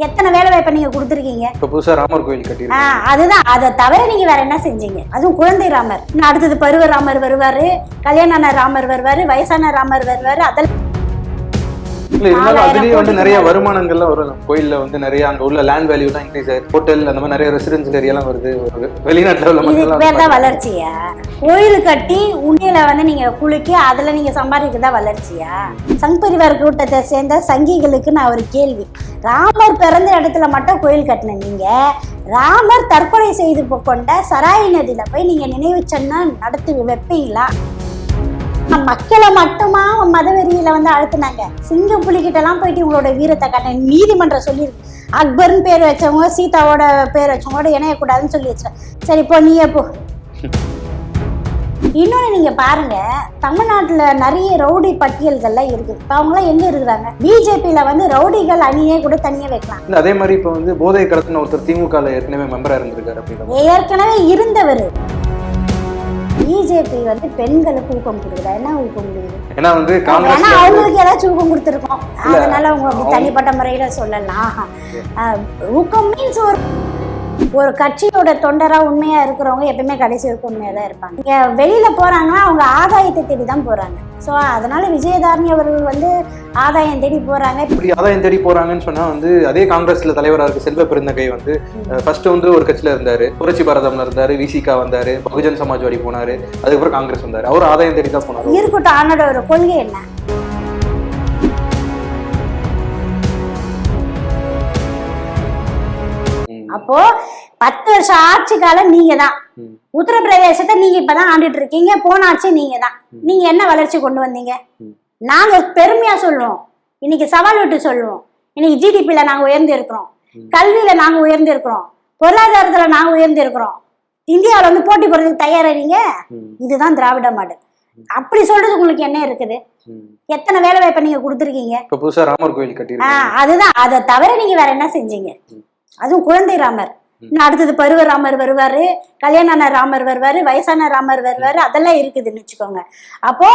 எத்தனை வேலை வாய்ப்பை நீங்க கொடுத்துருக்கீங்க? இப்போ புதுசா ராமர் கோயில் கட்டியிருக்காங்க அதுதான். அதை தவிர நீங்க வேற என்ன செஞ்சீங்க? அதுவும் குழந்தை ராமர். இன்னும் அடுத்தது பருவ ராமர் வருவாரு கல்யாணான ராமர் வருவாரு வயசான ராமர் வருவாரு அதெல்லாம் இல்ல இருந்தாலும் அதுலயும் வந்து நிறைய. வருமானங்கள்லாம் வரும். கோயில்ல வந்து நிறைய அங்க உள்ள லேண்ட் வேல்யூ தான் இன்க்ரீஸ் ஆயிருக்கு ஹோட்டல் அந்த மாதிரி நிறைய ரெசிடென்சியல் ஏரியாலாம் வருது. ஒரு வெளிநாட்டுல உள்ள இதுக்கு மக்கள் பேர் தான் வளர்ச்சியா? கோயில் கட்டி உண்டியல வந்து நீங்க குலுக்கி அதுல நீங்க சம்பாதிக்கிறதா வளர்ச்சியா? சங் பரிவார் கூட்டத்தை சேர்ந்த சங்கிகளுக்கு நான் ஒரு கேள்வி. ராமர் பிறந்த இடத்துல மட்டும் கோயில் கட்டின நீங்க ராமர் தற்கொலை செய்து கொண்ட சராய் நதியில போய் நீங்க நினைவு சின்னம் நடத்தி வைப்பீங்களா? மக்களை மட்டுமா மதவெறியில வந்து அழுத்துனாங்க? சிங்க புலிகிட்ட எல்லாம் போயிட்டு உங்களோட வீரத்தை காட்ட நீதிமன்றம் சொல்லியிருக்கு அக்பர்னு பேர் வச்சவங்க சீதாவோட பேர் வச்சவங்களோட இணையக்கூடாதுன்னு சொல்லி வச்சிருக்கேன் சரி இப்போ நீயே போ. இன்னொன்று நீங்க பாருங்க தமிழ்நாட்டுல நிறைய ரவுடி பட்டியல்கள்லாம் இருக்குது இப்போ அவங்களாம் எங்க இருக்கிறாங்க? பிஜேபியில வந்து ரவுடிகள் அணியே கூட தனியா வைக்கலாம். இல்ல அதே மாதிரி இப்போ வந்து போதை கடத்தின ஒருத்தர் திமுகல ஏற்கனவே மெம்பரா இருந்திருக்காரு ஏற்கனவே இருந்தவர். பிஜேபி வந்து பெண்களுக்கு ஊக்கம் கொடுக்குதா? என்ன ஊக்கம் கொடுக்குது? ஏன்னா வந்து ஏன்னா அவங்களுக்கு ஏதாச்சும் ஊக்கம் கொடுத்துருக்கோம். அதனால அவங்க தனிப்பட்ட முறையில சொல்லலாம். ஊக்கம் மீன்ஸ் ஒரு ஒரு கட்சியோட தொண்டரா உண்மையா இருக்கிறவங்க எப்பயுமே கடைசி வரைக்கும் உண்மையா தான் இருப்பாங்க. இங்க வெளியில போறாங்கன்னா அவங்க ஆதாயத்தை தேடி தான் போறாங்க. ஸோ அதனால விஜயதாரணி அவர்கள் வந்து ஆதாயம் தேடி போறாங்க. இப்படி ஆதாயம் தேடி போறாங்கன்னு சொன்னா வந்து அதே காங்கிரஸ்ல தலைவரா இருக்க செல்வ பெருந்தகை வந்து ஃபர்ஸ்ட் வந்து ஒரு கட்சியில இருந்தாரு. புரட்சி பாரதம்ல இருந்தாரு விசிகா வந்தாரு பகுஜன் சமாஜ்வாடி போனாரு அதுக்கப்புறம் காங்கிரஸ் வந்தாரு. அவர் ஆதாயம் தேடி தான் போனாரு. இருக்கட்டும் அவனோட ஒரு கொள்கை என்ன? அப்போ பத்து வருஷம் ஆட்சி காலம் நீங்க தான். உத்தரப்பிரதேசத்தை நீங்க இப்பதான் ஆண்டுட்டு இருக்கீங்க. போன ஆட்சி நீங்க தான் நீங்க என்ன வளர்ச்சி கொண்டு வந்தீங்க. நாங்க பெருமையா சொல்லுவோம். இன்னைக்கு சவால் விட்டு சொல்லுவோம். இன்னைக்கு ஜிடிபில நாங்க உயர்ந்து இருக்கிறோம். கல்வியில நாங்க உயர்ந்து இருக்கிறோம் பொருளாதாரத்துல நாங்க உயர்ந்து இருக்கிறோம் இந்தியாவுல வந்து போட்டி போடுறதுக்கு தயாரா நீங்க ம். இதுதான் திராவிட மாடல். அப்படி சொல்றது உங்களுக்கு என்ன இருக்குது. எத்தனை வேலை வாய்ப்பை நீங்க கொடுத்துருக்கீங்க? அதுதான். அதை தவிர நீங்க வேற என்ன செஞ்சீங்க? அதுவும் குழந்தை ராமர். இன்னும் அடுத்தது பருவ ராமர் வருவாரு கல்யாணான ராமர் வருவாரு வயசான ராமர் வருவாரு அதெல்லாம் இருக்குதுன்னு வச்சுக்கோங்க. அப்போ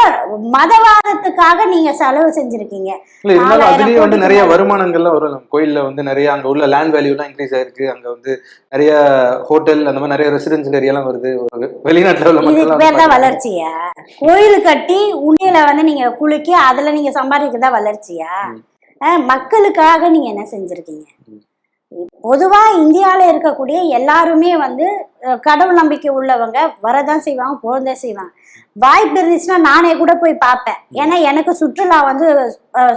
மதவாதத்துக்காக நீங்க செலவு செஞ்சிருக்கீங்க. அதுலயும் வந்து நிறைய. வருமானங்கள்லாம் வரும். நம்ம கோயில்ல வந்து நிறைய அங்க உள்ள லேண்ட் வேல்யூலாம் இன்க்ரீஸ் ஆயிருக்கு. அங்க வந்து நிறைய ஹோட்டல் அந்த மாதிரி நிறைய ரெசிடென்சியல் ஏரியாலாம் வருது. ஒரு வெளிநாட்டுல உள்ள இதுக்கு மக்கள் பேர் தான் வளர்ச்சியா? கோயில் கட்டி உண்டியல வந்து நீங்க குலுக்கி அதுல நீங்க சம்பாதிக்கிறதா வளர்ச்சியா? மக்களுக்காக நீங்க என்ன செஞ்சிருக்கீங்க? பொதுவாக இந்தியாவில் இருக்கக்கூடிய எல்லாருமே வந்து கடவுள் நம்பிக்கை உள்ளவங்க வரதான் செய்வாங்க போகதான் செய்வாங்க. வாய்ப்பு இருந்துச்சுன்னா நானே கூட போய் பார்ப்பேன். ஏன்னா எனக்கு சுற்றுலா வந்து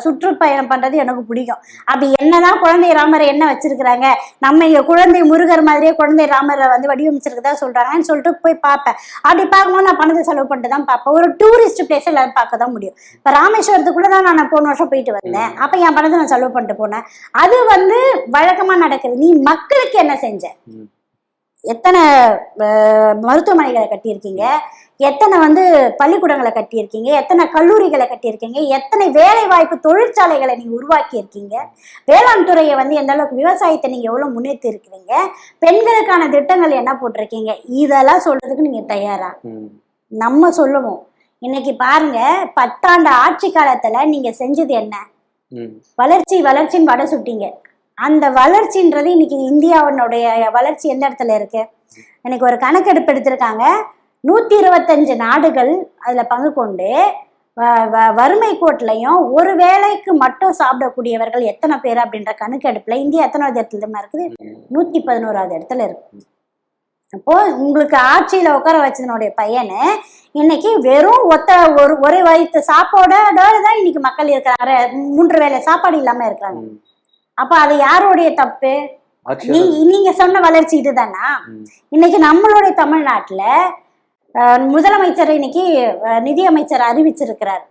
சுற்றுப்பயணம் பண்ணுறது எனக்கு பிடிக்கும். அப்படி என்னதான் குழந்தை ராமரை என்ன வச்சிருக்கிறாங்க? நம்ம இங்கே குழந்தை முருகர் மாதிரியே குழந்தை ராமரை வந்து வடிவமைச்சிருக்கதா சொல்கிறாங்கன்னு சொல்லிட்டு போய் பார்ப்பேன். அப்படி பார்க்கும்போது நான் பணத்தை செலவு பண்ணிட்டு தான் பார்ப்பேன். ஒரு டூரிஸ்ட் பிளேஸ் எல்லாரும் பார்க்க தான் முடியும். இப்போ ராமேஸ்வரத்துக்குள்ளே தான் நான் போன வருஷம் போயிட்டு வந்தேன். அப்போ என் பணத்தை நான் செலவு பண்ணிட்டு போனேன். அது வந்து வழக்கமாக நடக்குது. நீ மக்களுக்கு என்ன செஞ்ச? எத்தனை மருத்துவமனைகளை கட்டியிருக்கீங்க? எத்தனை வந்து பள்ளிக்கூடங்களை கட்டியிருக்கீங்க? எத்தனை கல்லூரிகளை கட்டியிருக்கீங்க? எத்தனை வேலை வாய்ப்பு தொழிற்சாலைகளை நீங்க உருவாக்கி இருக்கீங்க வேளாண் துறையை வந்து எந்த அளவுக்கு விவசாயத்தை நீங்க எவ்வளவு முன்னேற்றி இருக்கிறீங்க? பெண்களுக்கான திட்டங்கள் என்ன போட்டிருக்கீங்க? இதெல்லாம் சொல்றதுக்கு நீங்க தயாரா. நம்ம சொல்லுவோம். இன்னைக்கு பாருங்க பத்தாண்டு ஆட்சி காலத்துல நீங்க செஞ்சது என்ன. வளர்ச்சி வளர்ச்சின்னு வடை சுட்டீங்க. அந்த வளர்ச்சின்றது இன்னைக்கு இந்தியாவினுடைய வளர்ச்சி எந்த இடத்துல இருக்கு? எனக்கு ஒரு கணக்கெடுப்பு எடுத்திருக்காங்க. நூத்தி இருபத்தஞ்சு நாடுகள் அதுல பங்கு கொண்டு வ- வ- வறுமை கோட்லையும் ஒரு வேளைக்கு மட்டும் சாப்பிடக்கூடியவர்கள் எத்தனை பேர் அப்படின்ற கணக்கெடுப்புல இந்தியா எத்தனாவது இடத்துல இருக்குது? நூத்தி பதினோராவது இடத்துல இருக்கு. அப்போ உங்களுக்கு ஆட்சியில உட்கார வச்சதனுடைய பையனு இன்னைக்கு வெறும் ஒத்த ஒரு ஒரு வயிற்று சாப்பாடோட தான் இன்னைக்கு மக்கள் இருக்கிறாங்க. மூன்று வேளை சாப்பாடு இல்லாம இருக்கிறாங்க. அப்ப அது யாருடைய தப்பு? நீங்க சொன்ன வளர்ச்சி இதுதானா. இன்னைக்கு நம்மளுடைய தமிழ்நாட்டுல முதலமைச்சர் இன்னைக்கு நிதியமைச்சர் அறிவிச்சிருக்கிறார்.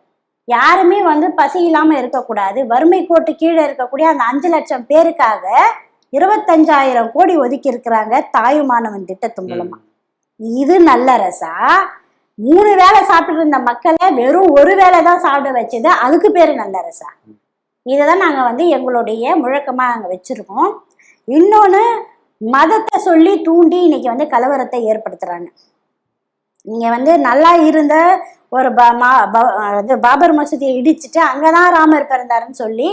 யாருமே வந்து பசி இல்லாம இருக்கக்கூடாது வறுமை கோட்டு கீழே இருக்கக்கூடிய அந்த அஞ்சு லட்சம் பேருக்காக இருபத்தஞ்சாயிரம் கோடி ஒதுக்கி இருக்கிறாங்க தாயுமானவன் திட்டத்து மூலமா இது நல்ல அரசா? மூணு வேளை சாப்பிட்டு இருந்த மக்களை வெறும் ஒரு வேளை தான் சாப்பிட வச்சது அதுக்கு பேரு நல்ல இதை தான் நாங்க வந்து எங்களுடைய முழக்கமா நாங்கள் வச்சிருக்கோம். இன்னொன்னு மதத்தை சொல்லி தூண்டி இன்னைக்கு வந்து கலவரத்தை ஏற்படுத்துறாங்க. நீங்க வந்து நல்லா இருந்த ஒரு ப- மா- ப- இது பாபர் மசூதியை இடிச்சிட்டு அங்கதான் ராமர் பிறந்தாருன்னு சொல்லி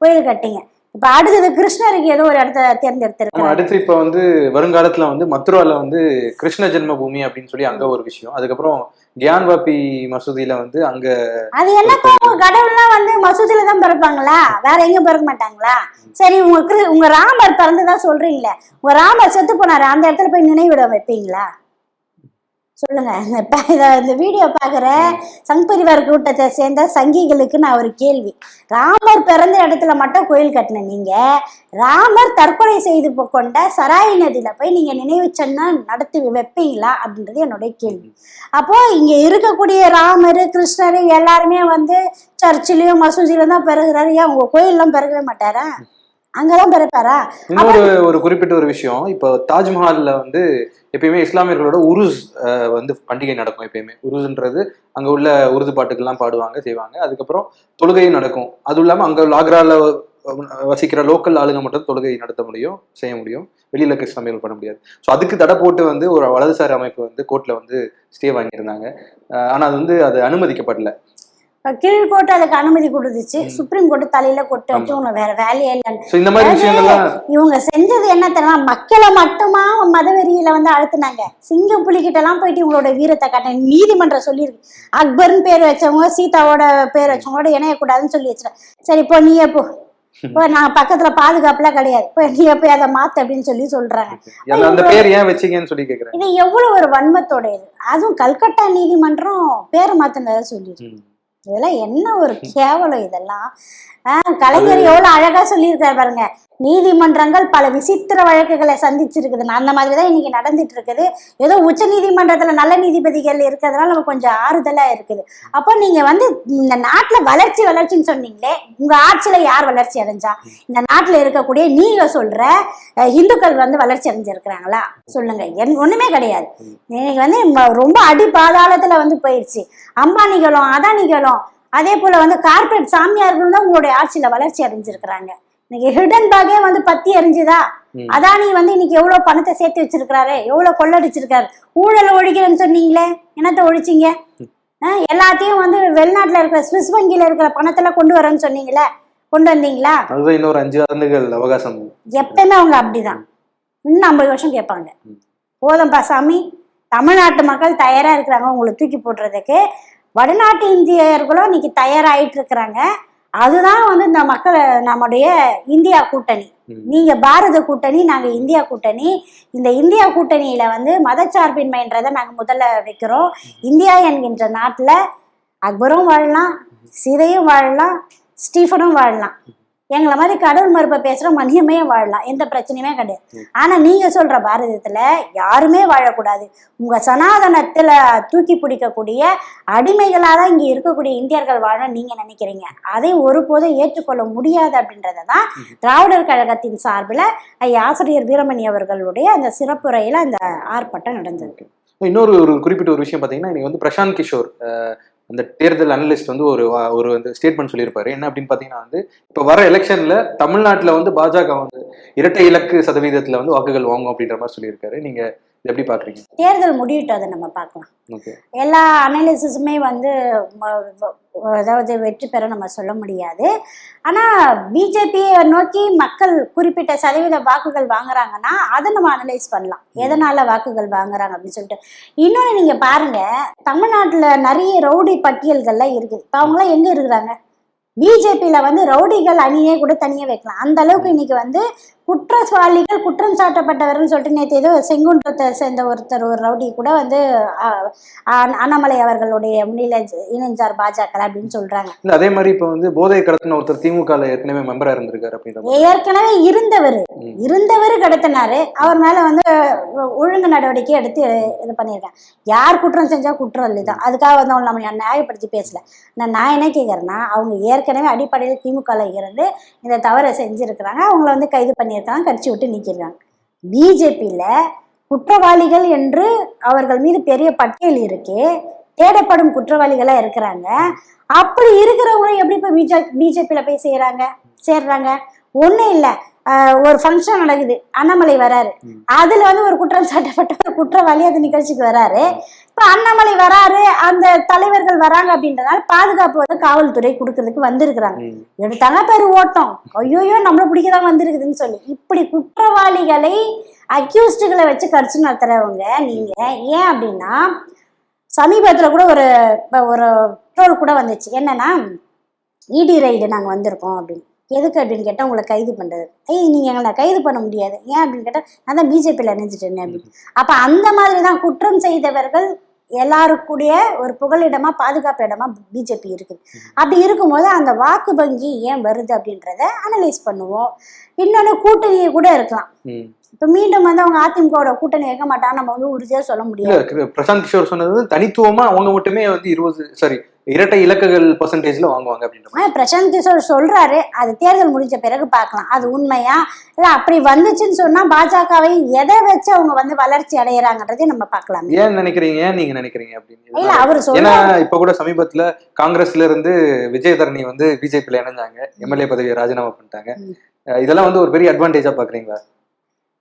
கோயில் கட்டிங்க. இப்ப அடுத்தது கிருஷ்ணருக்கு ஏதோ ஒரு இடத்த ஆமா, தேர்ந்தெடுத்திருக்காங்க அடுத்து இப்ப வந்து வருங்காலத்துல வந்து மத்ரால வந்து கிருஷ்ண ஜென்ம பூமி அப்படின்னு சொல்லி அங்க ஒரு விஷயம். அதுக்கப்புறம் கியான்வாபி மசூதியில வந்து அங்க அது உங்க கடவுள்லாம் வந்து மசூதியில தான் பிறப்பாங்களா? வேற எங்கேயும் பிறக்க மாட்டாங்களா? சரி உங்க உங்க ராமர் பிறந்துதான் சொல்றீங்களே. உங்க ராமர் செத்து போனாரு. அந்த இடத்துல போய் நினைவிடம் வைப்பீங்களா? சொல்லுங்க. இந்த இந்த வீடியோ பாக்குற சங் பரிவார் கூட்டத்தை சேர்ந்த சங்கிகளுக்கு நான் ஒரு கேள்வி. ராமர் பிறந்த இடத்துல மட்டும் கோயில் கட்டின நீங்க ராமர் தற்கொலை செய்து கொண்ட சராய் நதியில போய் நீங்க நினைவு சின்னம் நடத்தி வைப்பீங்களா? அப்படின்றது என்னுடைய கேள்வி. அப்போ இங்க இருக்கக்கூடிய ராமர் கிருஷ்ணர் எல்லாருமே வந்து சர்ச்சிலையும் மசூதியிலும் தான் பிறகுறாரு. ஏன் உங்க கோயிலெல்லாம் பிறகவே மாட்டாரா? அங்கதான் பிறப்பாரா? இன்னொரு ஒரு குறிப்பிட்ட ஒரு விஷயம். இப்போ தாஜ்மஹால்ல வந்து எப்பயுமே இஸ்லாமியர்களோட உருஸ் வந்து பண்டிகை நடக்கும் எப்பயுமே. உருஸ்ன்றது அங்க உள்ள உருது பாட்டுக்கெல்லாம் பாடுவாங்க செய்வாங்க. அதுக்கப்புறம் தொழுகையும் நடக்கும். அதுவும் இல்லாம அங்க ஆக்ரால வசிக்கிற லோக்கல் ஆளுங்க மட்டும் தொழுகை நடத்த முடியும் செய்ய முடியும். வெளியில இஸ்லாமியர்கள் பண்ண முடியாது. ஸோ அதுக்கு தடை போட்டு வந்து ஒரு வலதுசாரி அமைப்பு வந்து கோர்ட்ல வந்து ஸ்டே வாங்கியிருந்தாங்க. ஆனா அது வந்து அது அனுமதிக்கப்படல. இப்ப கீழ்கோர்ட்டு அதுக்கு அனுமதி கொடுத்துச்சு. சுப்ரீம் கோர்ட்டு தலையில கொட்டு வச்சு உனக்கு வேற வேலையே இல்லைன்னு. இவங்க செஞ்சது என்ன தெரியுமா? மக்களை மட்டுமா மதவெறியில வந்து அழுத்துனாங்க. சிங்கம் புலிகிட்ட எல்லாம் போயிட்டு இவங்களோட வீரத்தை காட்ட நீதிமன்றம் சொல்லியிருக்கு. அக்பர்னு பேர் வச்சவங்க சீதாவோட பேர் வச்சவங்களோட இணையக்கூடாதுன்னு சொல்லி வச்சிருக்கேன் சரி இப்போ நீயே போ. இப்போ நான் பக்கத்துல பாதுகாப்புலாம் கிடையாது. இப்போ நீயே போய் அதை மாத்து அப்படின்னு சொல்லி சொல்றாங்க. இது எவ்வளவு ஒரு வன்மத்தோட இது. அதுவும் கல்கட்டா நீதிமன்றம் பேரை மாத்தினதை ம். இதெல்லாம் என்ன ஒரு கேவலம் இதெல்லாம்? ஆஹ் கலைஞர் எவ்வளவு அழகா சொல்லியிருக்காரு பாருங்க. நீதிமன்றங்கள் பல விசித்திர வழக்குகளை சந்திச்சிருக்குது. அந்த மாதிரி தான் இன்னைக்கு நடந்துட்டு இருக்குது ஏதோ உச்ச நீதிமன்றத்தில் நல்ல நீதிபதிகள் இருக்கிறதுனால நம்ம கொஞ்சம் ஆறுதலாக இருக்குது. அப்போ நீங்கள் வந்து இந்த நாட்டில் வளர்ச்சி வளர்ச்சின்னு சொன்னீங்களே உங்கள் ஆட்சியில் யார் வளர்ச்சி அடைஞ்சா? இந்த நாட்டில் இருக்கக்கூடிய நீங்கள் சொல்கிற இந்துக்கள் வந்து வளர்ச்சி அடைஞ்சிருக்கிறாங்களா? சொல்லுங்க. என் ஒன்றுமே கிடையாது. இன்னைக்கு வந்து ரொம்ப அடி பாதாளத்தில் வந்து போயிடுச்சு அம்பானிகளும் அதானிகளும் அதே போல் வந்து கார்ப்பரேட் சாமியார்களும் தான் உங்களுடைய ஆட்சியில் வளர்ச்சி அடைஞ்சிருக்கிறாங்க. இன்னைக்கு ஹிடன் பாகே வந்து பத்தி எரிஞ்சுதா. அதானி வந்து இன்னைக்கு எவ்வளவு பணத்தை சேர்த்து வச்சிருக்கிறாரு? எவ்வளவு கொள்ளடிச்சிருக்காரு? ஊழல் ஒழிக்கிறேன்னு சொன்னீங்களே என்னத்த ஒழிச்சீங்க? எல்லாத்தையும் வந்து வெளிநாட்டுல இருக்கிற சுவிஸ் வங்கியில இருக்கிற பணத்தெல்லாம் கொண்டு வரேன்னு சொன்னீங்களே கொண்டு வந்தீங்களா? அதுதான் இன்னொரு அஞ்சு ஆண்டுகள் அவகாசம். எப்பயுமே அவங்க அப்படிதான். இன்னும் ஐம்பது வருஷம் கேட்பாங்க. போதும்பா சாமி தமிழ்நாட்டு மக்கள் தயாரா இருக்கிறாங்க. உங்களை தூக்கி போடுறதுக்கு. வடநாட்டு இந்தியர்களும் இன்னைக்கு தயாராயிட்டு இருக்கிறாங்க. அதுதான் வந்து இந்த மக்கள் நம்முடைய இந்தியா கூட்டணி. நீங்க பாரத கூட்டணி நாங்க இந்தியா கூட்டணி. இந்த இந்தியா கூட்டணியில வந்து மதச்சார்பின்மைன்றதை நாங்க முதல்ல வைக்கிறோம். இந்தியா என்கின்ற நாட்டுல அக்பரும் வாழலாம் சீதையும் வாழலாம் ஸ்டீஃபனும் வாழலாம். எங்களை மாதிரி கடவுள் மறுப்பை பேசுற மனிதமே வாழலாம். எந்த பிரச்சனையுமே கிடையாது. ஆனா நீங்க சொல்ற பாரதத்துல யாருமே வாழக்கூடாது. உங்க சனாதனத்தில் தூக்கி பிடிக்கக்கூடிய அடிமைகளாக தான் இங்க இருக்கக்கூடிய இந்தியர்கள் வாழ நீங்க நினைக்கிறீங்க. அதை ஒருபோதும் ஏற்றுக்கொள்ள முடியாது அப்படின்றத தான் திராவிடர் கழகத்தின் சார்பில் ஐயா ஆசிரியர் வீரமணி அவர்களுடைய அந்த சிறப்புரையில அந்த ஆர்ப்பாட்டம் நடந்திருக்கு இன்னொரு ஒரு குறிப்பிட்ட ஒரு விஷயம் பார்த்தீங்கன்னா இன்னைக்கு வந்து பிரசாந்த் கிஷோர் அந்த தேர்தல் அனலிஸ்ட் வந்து ஒரு வா- ஒரு வந்து ஸ்டேட்மெண்ட் சொல்லியிருப்பாரு. என்ன அப்படின்னு பாத்தீங்கன்னா வந்து இப்ப வர எலெக்ஷன்ல தமிழ்நாட்டுல வந்து பாஜக வந்து இரட்டை இலக்கு சதவீதத்துல வந்து வாக்குகள் வாங்கும் அப்படின்ற மாதிரி சொல்லியிருக்காரு. நீங்க எப்படி பாக்குறீங்க? தேர்தல் முடியட்டும் அதை நம்ம பார்க்கலாம். எல்லா அனாலிசிஸுமே வந்து அதாவது வெற்றி பெற நம்ம சொல்ல முடியாது. ஆனால் பிஜேபியை நோக்கி மக்கள் குறிப்பிட்ட சதவீத வாக்குகள் வாங்குறாங்கன்னா அதை நம்ம அனலைஸ் பண்ணலாம். எதனால வாக்குகள் வாங்குறாங்க அப்படின்னு சொல்லிட்டு. இன்னொன்று நீங்கள் பாருங்க தமிழ்நாட்டில் நிறைய ரவுடி பட்டியல்கள்லாம் இருக்குது. இப்போ அவங்களாம் எங்கே இருக்கிறாங்க? பிஜேபியில் வந்து ரவுடிகள் அணியே கூட தனியாக வைக்கலாம். அந்த அளவுக்கு இன்னைக்கு வந்து குற்றவாளிகள் குற்றம் சாட்டப்பட்டவர்னு சொல்லிட்டு நேற்று ஏதோ செங்குன்றத்தை சேர்ந்த ஒருத்தர் ஒரு ரவுடி கூட வந்து அண்ணாமலை அவர்களுடைய முன்னிலை இணைஞ்சார் பாஜக அப்படின்னு சொல்றாங்க. இல்ல அதே மாதிரி இப்ப வந்து போதை கடத்தின ஒருத்தர் திமுக ஏற்கனவே மெம்பரா இருந்திருக்காரு அப்படின்ற மாதிரி. ஏற்கனவே இருந்தவர். இருந்தவர் கடத்தினாரு. அவர் மேல வந்து ஒழுங்கு நடவடிக்கை எடுத்து இது பண்ணியிருக்காங்க. யார் குற்றம் செஞ்சா குற்றம் இல்லைதான். அதுக்காக வந்து அவங்க நம்ம நியாயப்படுத்தி பேசல. நான் நான் என்ன கேட்குறேன்னா அவங்க ஏற்கனவே அடிப்படையில் திமுகல இருந்து இந்த தவறை செஞ்சிருக்கிறாங்க. அவங்கள வந்து கைது தண்ணியை தான் கடிச்சு விட்டு நீக்கிருக்காங்க பிஜேபியில் குற்றவாளிகள் என்று அவர்கள் மீது பெரிய பட்டியல் இருக்கு தேடப்படும் குற்றவாளிகளாக இருக்கிறாங்க. அப்படி இருக்கிறவங்க எப்படி இப்போ பிஜே பிஜேபியில் போய் செய்கிறாங்க சேர்றாங்க? ஒன்றும் இல்லை. ஒரு ஃபங்க்ஷன் நடக்குது. அண்ணாமலை வராரு. அதுல வந்து ஒரு குற்றம் சாட்டப்பட்ட ஒரு குற்றவாளி அந்த நிகழ்ச்சிக்கு வராரு. இப்ப அண்ணாமலை வராரு அந்த தலைவர்கள் வராங்க அப்படின்றதால பாதுகாப்பு வந்து காவல்துறை கொடுக்கறதுக்கு வந்திருக்கிறாங்க. எடுத்தாங்க பேரு ஓட்டம். ஐயோயோ நம்மள பிடிக்கதான் வந்திருக்குதுன்னு சொல்லி. இப்படி குற்றவாளிகளை அக்யூஸ்டுகளை வச்சு கடிச்சு நடத்துறவங்க நீங்க ஏன் அப்படின்னா சமீபத்துல கூட ஒரு இப்ப ஒரு ட்ரோல் கூட வந்துச்சு. என்னன்னா இடி ரைடு நாங்க வந்திருக்கோம் அப்படின்னு. எதுக்கு அப்படின்னு கேட்டா உங்களை கைது பண்றது. ஐய் நீங்க எங்களை கைது பண்ண முடியாது. ஏன் அப்படின்னு கேட்டா நான் தான் பிஜேபியில் நினைச்சிட்டேன் அப்படின்னு. அப்ப அந்த மாதிரி தான் குற்றம் செய்தவர்கள் எல்லாருக்கூடிய ஒரு புகழிடமா பாதுகாப்பு இடமா பிஜேபி இருக்குது. அப்படி இருக்கும்போது அந்த வாக்கு வங்கி ஏன் வருது அப்படின்றத அனலைஸ் பண்ணுவோம். இன்னொன்று கூட்டணியை கூட இருக்கலாம். இப்போ மீண்டும் வந்து அவங்க அதிமுகவோட கூட்டணி வைக்க மாட்டாங்க நம்ம வந்து உறுதியாக சொல்ல இல்ல முடியாது பிரசாந்த் கிஷோர் சொன்னது தனித்துவமா அவங்க மட்டுமே வந்து இருபது சாரி இரட்டை இலக்குகள் பர்சன்டேஜ்ல வாங்குவாங்க அப்படின்ற பிரசாந்த் கிஷோர் சொல்றாரு அது தேர்தல் முடிஞ்ச பிறகு பார்க்கலாம். அது உண்மையா? இல்ல அப்படி வந்துச்சுன்னு சொன்னா பாஜகவை எதை வச்சு அவங்க வந்து வளர்ச்சி அடையறாங்கன்றதையும் நம்ம பார்க்கலாமே. ஏன் நினைக்கிறீங்க? நீங்க நினைக்கிறீங்க இல்ல அப்படின்னு அவரு ஏன்னா இப்ப கூட சமீபத்துல காங்கிரஸ்ல இருந்து விஜயதரணி வந்து பிஜேபியில இணைஞ்சாங்க. எம்எல்ஏ பதவியை ராஜினாமா பண்ணிட்டாங்க. இதெல்லாம் வந்து ஒரு பெரிய அட்வான்டேஜா பாக்குறீங்களா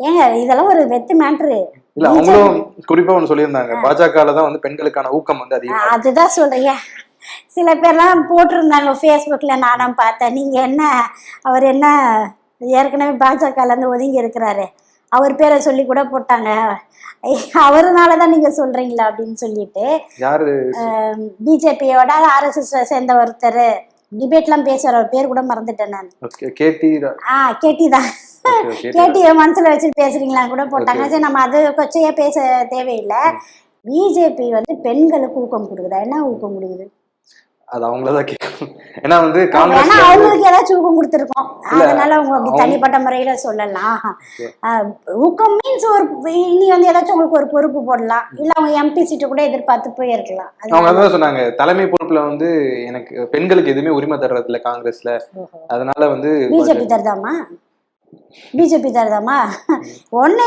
ஏங்க இதெல்லாம் ஒரு வெத்து மேட்ரு. இல்ல அவங்களும் குறிப்பா ஒண்ணு சொல்லியிருந்தாங்க. பாஜகல தான் வந்து பெண்களுக்கான ஊக்கம் வந்து அதிகம் அதுதான் சொல்றீங்க. சில பேர்லாம் போட்டிருந்தாங்க ஃபேஸ்புக்ல நானும் பார்த்தேன். நீங்க என்ன அவர் என்ன ஏற்கனவே பாஜகல இருந்து ஒதுங்கி இருக்கிறாரு. அவர் பேரை சொல்லி கூட போட்டாங்க. அவருனால தான் நீங்க சொல்றீங்களா? அப்படின்னு சொல்லிட்டு பிஜேபியோட ஆர்எஸ்எஸ் சேர்ந்த ஒருத்தர். டிபேட்லாம் பேசுற பேர் கூட மறந்துட்டேன் நான். கேடி ஆ கேட்டி தான். கேட்டி மனசுல வச்சு பேசுறீங்களா? கூட போட்டாங்க சரி நம்ம அது கொச்சையா பேச தேவையில்லை. பிஜேபி வந்து பெண்களுக்கு ஊக்கம் கொடுக்குதா? என்ன ஊக்கம் கொடுக்குது? அது அவங்களதான் கேட்கணும் ஏன்னா வந்து காங்கிரஸ் அவங்களுக்கு ஏதாச்சும் ஊக்கம் கொடுத்துருக்கோம். அதனால அவங்க தனிப்பட்ட முறையில சொல்லலாம். ஊக்கம் மீன்ஸ் ஒரு இனி வந்து ஏதாச்சும் உங்களுக்கு ஒரு பொறுப்பு போடலாம். இல்ல அவங்க எம்பி சீட்டு கூட எதிர்பார்த்து போயிருக்கலாம். அவங்க அதான் சொன்னாங்க தலைமை பொறுப்புல வந்து எனக்கு பெண்களுக்கு எதுவுமே உரிமை தர்றது இல்ல காங்கிரஸ்ல அதனால வந்து பிஜேபி தருதாமா பிஜேபி தருதாமா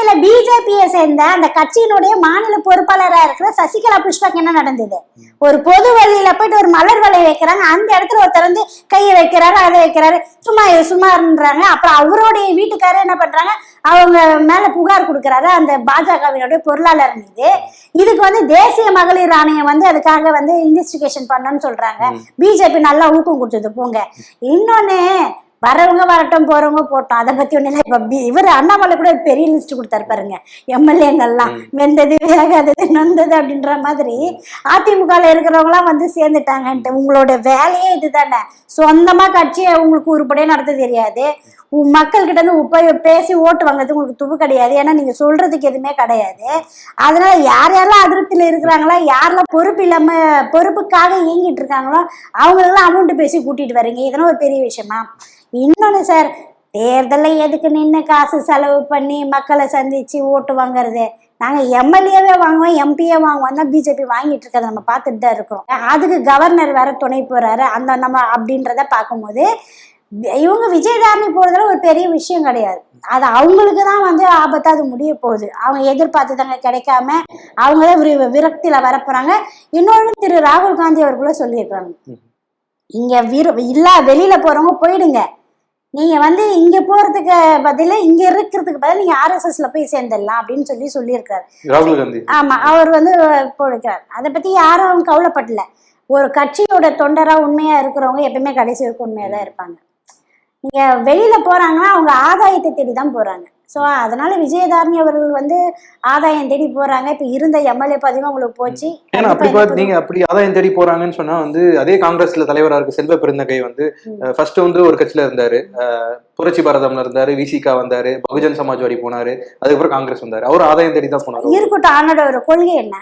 இல்ல பிஜேபியை சேர்ந்த அந்த கட்சியினுடைய மாநில பொறுப்பாளரா இருக்கிற சசிகலா புஷ்பாக்கு என்ன நடந்தது? ஒரு பொது வழியில போயிட்டு ஒரு மலர் வலை வைக்கிறாங்க. அந்த இடத்துல ஒருத்தர் வந்து கையை வைக்கிறாரு அதை வைக்கிறாரு. சும்மா சும்மான்றாங்க அப்புறம் அவருடைய வீட்டுக்காரர் என்ன பண்றாங்க? அவங்க மேல புகார் கொடுக்கறாரு. அந்த பாஜகவினுடைய பொருளாளர் மீது. இதுக்கு வந்து தேசிய மகளிர் ஆணையம் வந்து அதுக்காக வந்து இன்வெஸ்டிகேஷன் பண்ணணும்னு சொல்றாங்க. பிஜேபி நல்லா ஊக்கம் கொடுத்தது. போங்க. இன்னொன்னு வரவங்க வரட்டும் போறவங்க போட்டோம். அதை பத்தி ஒண்ணு இல்லை இப்ப இவர் அண்ணாமலை கூட ஒரு பெரிய லிஸ்ட் கொடுத்தாரு பாருங்க. எம்எல்ஏங்கள்லாம். வெந்தது வேகாதது நொந்தது அப்படின்ற மாதிரி அதிமுகல இருக்கிறவங்களாம் வந்து சேர்ந்துட்டாங்கன்ட்டு. உங்களோட வேலையே இதுதானே. சொந்தமா கட்சியை உங்களுக்கு உருப்படியா நடத்த தெரியாது. உ- மக்கள்கிட்ட இருந்து உப்ப பேசி ஓட்டு வாங்குறது உங்களுக்கு துப்பு கிடையாது. ஏன்னா நீங்க சொல்றதுக்கு எதுவுமே கிடையாது. அதனால யார் யாரெல்லாம் அதிருப்தியில இருக்கிறாங்களோ யாரெல்லாம் பொறுப்பு இல்லாம பொறுப்புக்காக இயங்கிட்டு இருக்காங்களோ அவங்களுக்கெல்லாம் அமௌண்ட் பேசி கூட்டிட்டு வர்றீங்க இதெல்லாம் ஒரு பெரிய விஷயமா? இன்னொன்னு சார் தேர்தலில் எதுக்கு நின்று காசு செலவு பண்ணி மக்களை சந்திச்சு ஓட்டு வாங்குறது? நாங்கள் எம்எல்ஏவே வாங்குவோம் எம்பியே வாங்குவோம் தான் பிஜேபி வாங்கிட்டு இருக்கிறத நம்ம பார்த்துட்டு தான் இருக்கிறோம் அதுக்கு கவர்னர் வேற துணை போறாரு அந்த நம்ம அப்படின்றத பார்க்கும்போது இவங்க விஜயதாரணி போறதுல ஒரு பெரிய விஷயம் கிடையாது. அது அவங்களுக்கு தான் வந்து ஆபத்தா அது முடிய போகுது. அவங்க எதிர்பார்த்ததாங்க கிடைக்காம அவங்க தான் விர- விரக்தியில வரப்போறாங்க இன்னொன்று திரு ராகுல் காந்தி அவர்களும் சொல்லியிருக்காங்க. இங்க விரு இல்ல வெளியில போறவங்க போயிடுங்க. நீங்க வந்து இங்க போறதுக்கு பதிலா இங்க இருக்கிறதுக்கு பதிலா நீங்க ஆர்எஸ்எஸ்ல போய் சேர்ந்துடலாம் அப்படின்னு சொல்லி சொல்லியிருக்காரு. ராகுல் காந்தி. ஆமா அவர் வந்து கொடுக்கிறார் அதை பத்தி யாரும் கவலைப்படல. ஒரு கட்சியோட தொண்டரா உண்மையா இருக்கிறவங்க எப்பயுமே கடைசி வரைக்கும் உண்மையா தான் இருப்பாங்க. நீங்க வெளியில போறாங்கன்னா அவங்க ஆதாயத்தை தேடி தான் போறாங்க. ஸோ அதனால விஜயதாரணி அவர்கள் வந்து ஆதாயம் தேடி போறாங்க. இப்ப இருந்த எம்எல்ஏ பதவியும் உங்களுக்கு போச்சு. ஏன்னா அப்படி பார்த்து அப்படி ஆதாயம் தேடி போறாங்கன்னு சொன்னா வந்து அதே காங்கிரஸ்ல தலைவரா இருக்க செல்வ பெருந்தகை வந்து. ஃபர்ஸ்ட் வந்து ஒரு கட்சியில இருந்தாரு. புரட்சி பாரதம்ல இருந்தாரு விசிகா வந்தாரு பகுஜன் சமாஜ்வாடி போனாரு அதுக்கப்புறம் காங்கிரஸ் வந்தாரு. அவர் ஆதாயம் தேடி தான் போனாரு. இருக்கட்டும் அவனோட ஒரு கொள்கை என்ன?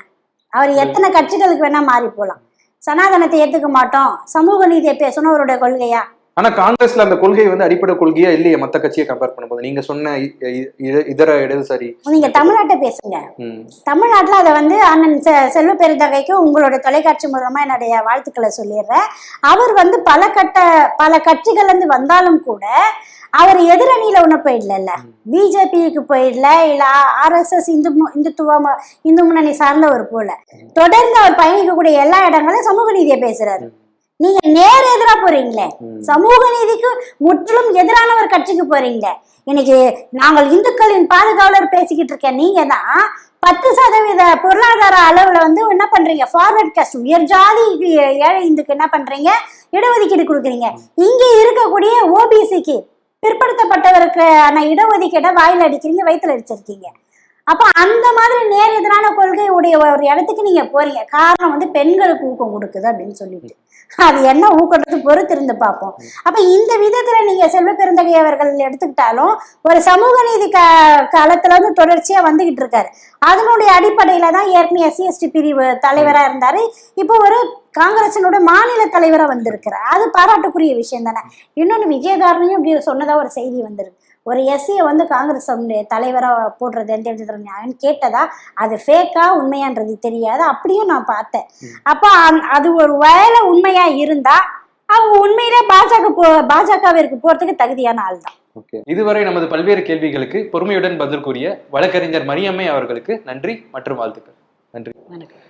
அவர் எத்தனை கட்சிகளுக்கு வேணா மாறி போலாம். சனாதனத்தை ஏத்துக்க மாட்டோம். சமூக நீதியை பேசணும் அவருடைய கொள்கையா? ஆனா காங்கிரஸ்ல அந்த கொள்கை வந்து அடிப்படை கொள்கையா இல்லையே மத்த கட்சியை கம்பேர் பண்ணும்போது. நீங்க சொன்ன இதர இடதுசாரி நீங்க தமிழ்நாட்டை பேசுங்க. தமிழ்நாட்டில் அதை வந்து அண்ணன் செல்வ பெருந்தகைக்கு உங்களோட தொலைக்காட்சி மூலமா என்னுடைய வாழ்த்துக்களை சொல்லிடுறேன். அவர் வந்து பல கட்ட பல கட்சிகள்லேருந்து வந்தாலும் கூட அவர் எதிரணியில ஒன்றும் போயிடல பிஜேபிக்கு போயிடல இல்ல ஆர்எஸ்எஸ் இந்து மு- இந்துத்துவ ம- இந்து முன்னணி சார்ந்தவர் போல. தொடர்ந்து அவர் பயணிக்கக்கூடிய எல்லா இடங்களும் சமூக நீதியை பேசுறாரு. நீங்க நேர் எதிரா போறீங்களே. சமூக நீதிக்கு முற்றிலும் எதிரான ஒரு கட்சிக்கு போறீங்க இன்னைக்கு நாங்கள் இந்துக்களின் பாதுகாவலர் பேசிக்கிட்டு இருக்க நீங்க தான் பத்து சதவீத பொருளாதார அளவுல வந்து என்ன பண்றீங்க? ஃபார்வர்ட் காஸ்ட் உயர் ஜாதி ஏழை இந்துக்கு என்ன பண்றீங்க? இடஒதுக்கீடு கொடுக்குறீங்க. இங்க இருக்கக்கூடிய ஓபிசிக்கு பிற்படுத்தப்பட்டவருக்கு ஆன இடஒதுக்கீடை வாயில அடிக்கிறீங்க வயித்துல அடிச்சிருக்கீங்க. அப்போ அந்த மாதிரி நேர் எதிரான கொள்கை உடைய ஒரு இடத்துக்கு நீங்க போறீங்க. காரணம் வந்து பெண்களுக்கு ஊக்கம் கொடுக்குது அப்படின்னு சொல்லிட்டு. அது என்ன ஊக்கம்ன்றது பொறுத்து இருந்து பார்ப்போம். அப்ப இந்த விதத்துல நீங்க செல்வ பெருந்தகை அவர்கள் எடுத்துக்கிட்டாலும் ஒரு சமூக நீதி க காலத்துல வந்து தொடர்ச்சியா வந்துகிட்டு இருக்காரு. அதனுடைய அடிப்படையில தான் ஏற்கனவே எஸ்சி எஸ்டி பிரிவு தலைவரா இருந்தாரு. இப்போ ஒரு காங்கிரசினோட மாநில தலைவரா வந்திருக்கிறார். அது பாராட்டுக்குரிய விஷயம் தானே. இன்னொன்னு விஜயதாரணையும் இப்படி சொன்னதா ஒரு செய்தி வந்திருக்கு. ஒரு எஸ்சியை வந்து காங்கிரஸ் தலைவரா போடுறது எந்த விதத்துல நியாயம்னு கேட்டதா அது ஃபேக்கா உண்மையான்றது தெரியாது. அப்படியும் நான் பார்த்தேன். அப்போ அது ஒரு வேலை உண்மையா இருந்தா அவங்க உண்மையிலே பாஜக போ பாஜகவிற்கு போறதுக்கு தகுதியான ஆள் தான். ஓகே. இதுவரை நமது பல்வேறு கேள்விகளுக்கு பொறுமையுடன் பதில் கூறிய வழக்கறிஞர் மரியம்மை அவர்களுக்கு நன்றி மற்றும் வாழ்த்துக்கள். நன்றி. வணக்கம்.